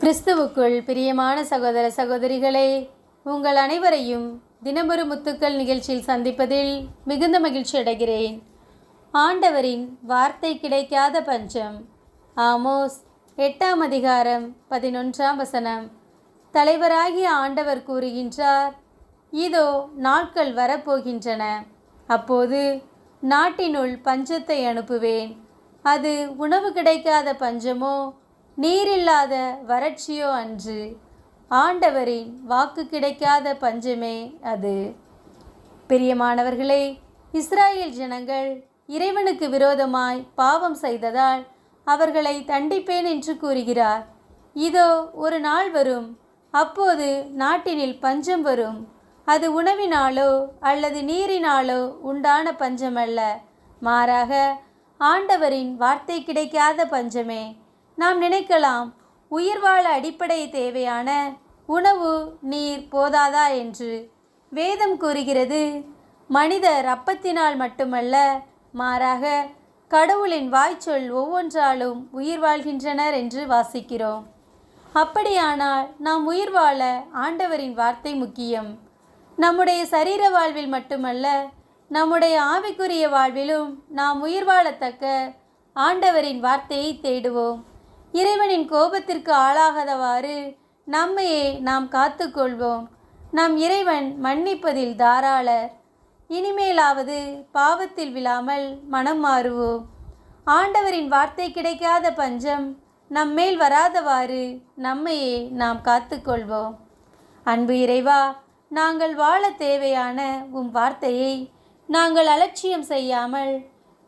கிறிஸ்துவுக்குள் பிரியமான சகோதர சகோதரிகளே உங்கள் அனைவரையும் தினமொரு முத்துக்கள் நிகழ்ச்சியில் சந்திப்பதில் மிகுந்த மகிழ்ச்சி அடைகிறேன். ஆண்டவரின் வார்த்தை கிடைக்காத பஞ்சம். ஆமோஸ் எட்டாம் அதிகாரம் பதினொன்றாம் வசனம். தலைவராகிய ஆண்டவர் கூறுகின்றார் இதோ நாட்கள் வரப்போகின்றன. அப்போது நாட்டினுள் பஞ்சத்தை அனுப்புவேன். அது உணவு கிடைக்காத பஞ்சமோ நீரில்லாத வறட்சியோ அன்று ஆண்டவரின் வாக்கு கிடைக்காத பஞ்சமே அது. பிரியமானவர்களே இஸ்ராயேல் ஜனங்கள் இறைவனுக்கு விரோதமாய் பாவம் செய்ததால் அவர்களை தண்டிப்பேன் என்று கூறுகிறார். இதோ ஒரு நாள் வரும். அப்போது நாட்டினில் பஞ்சம் வரும். அது உணவினாலோ அல்லது நீரினாலோ உண்டான பஞ்சமல்ல. மாறாக ஆண்டவரின் வார்த்தை கிடைக்காத பஞ்சமே. நாம் நினைக்கலாம் உயிர் வாழ அடிப்படை தேவையான உணவு நீர் போதாதா என்று. வேதம் கூறுகிறது மனிதர் அப்பத்தினால் மட்டுமல்ல மாறாக கடவுளின் வாய்ச்சொல் ஒவ்வொன்றாலும் உயிர் வாழ்கின்றனர் என்று வாசிக்கிறோம். அப்படியானால் நாம் உயிர் வாழ ஆண்டவரின் வார்த்தை முக்கியம். நம்முடைய சரீர வாழ்வில் மட்டுமல்ல நம்முடைய ஆவிக்குரிய வாழ்விலும் நாம் உயிர் வாழத்தக்க ஆண்டவரின் வார்த்தையை தேடுவோம். இறைவனின் கோபத்திற்கு ஆளாகாதவாறு நம்மையே நாம் காத்துக்கொள்வோம். நம் இறைவன் மன்னிப்பதில் தாராளர். இனிமேலாவது பாவத்தில் விழாமல் மனம் மாறுவோம். ஆண்டவரின் வார்த்தை கிடைக்காத பஞ்சம் நம்மேல் வராதவாறு நம்மையே நாம் காத்துக்கொள்வோம். அன்பு இறைவா நாங்கள் வாழ தேவையான உம் வார்த்தையை நாங்கள் அலட்சியம் செய்யாமல்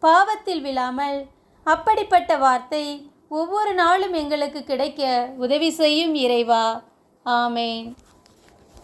பாவத்தில் விழாமல் அப்படிப்பட்ட வார்த்தை ஒவ்வொரு நாளும் எங்களுக்கு கிடைக்க உதவி செய்யும் இறைவா. ஆமேன்.